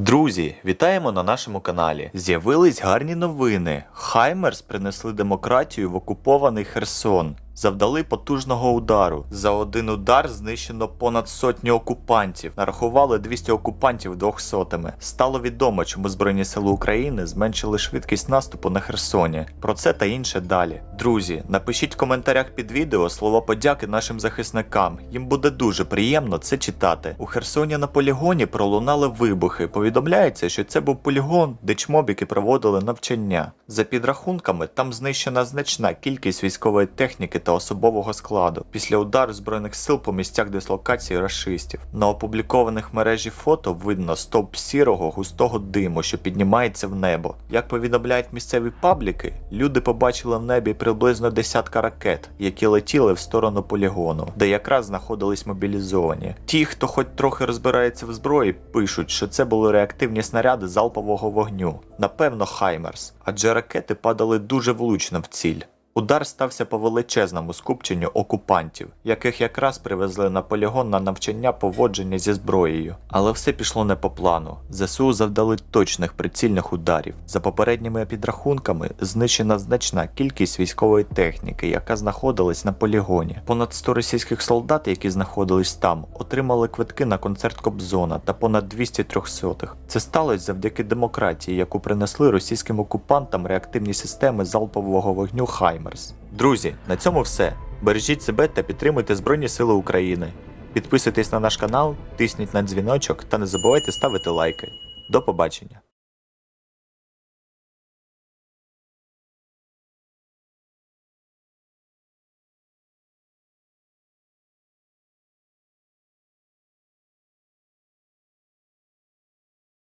Друзі, вітаємо на нашому каналі. З'явились гарні новини. Хаймерс принесли демократію в окупований Херсон. Завдали потужного удару. За один удар знищено понад сотню окупантів. Нарахували 200 окупантів двохсотими. Стало відомо, чому Збройні Сили України зменшили швидкість наступу на Херсоні. Про це та інше далі. Друзі, напишіть в коментарях під відео слова подяки нашим захисникам. Їм буде дуже приємно це читати. У Херсоні на полігоні пролунали вибухи. Повідомляється, що це був полігон, де чмобіки проводили навчання. За підрахунками, там знищена значна кількість військової техніки та особового складу після удару збройних сил по місцях дислокації рашистів. На опублікованих мережі фото видно стовп сірого густого диму, що піднімається в небо. Як повідомляють місцеві пабліки, люди побачили в небі приблизно десятка ракет, які летіли в сторону полігону, де якраз знаходились мобілізовані. Ті, хто хоч трохи розбирається в зброї, пишуть, що це були реактивні снаряди залпового вогню. Напевно, Хаймерс, адже ракети падали дуже влучно в ціль. Удар стався по величезному скупченню окупантів, яких якраз привезли на полігон на навчання поводження зі зброєю. Але все пішло не по плану. ЗСУ завдали точних прицільних ударів. За попередніми підрахунками, знищена значна кількість військової техніки, яка знаходилась на полігоні. Понад 100 російських солдат, які знаходились там, отримали квитки на концерт Кобзона та понад 200 трьохсотих. Це сталося завдяки демократії, яку принесли російським окупантам реактивні системи залпового вогню Хаймерс. Друзі, на цьому все. Бережіть себе та підтримуйте Збройні Сили України. Підписуйтесь на наш канал, тисніть на дзвіночок та не забувайте ставити лайки. До побачення!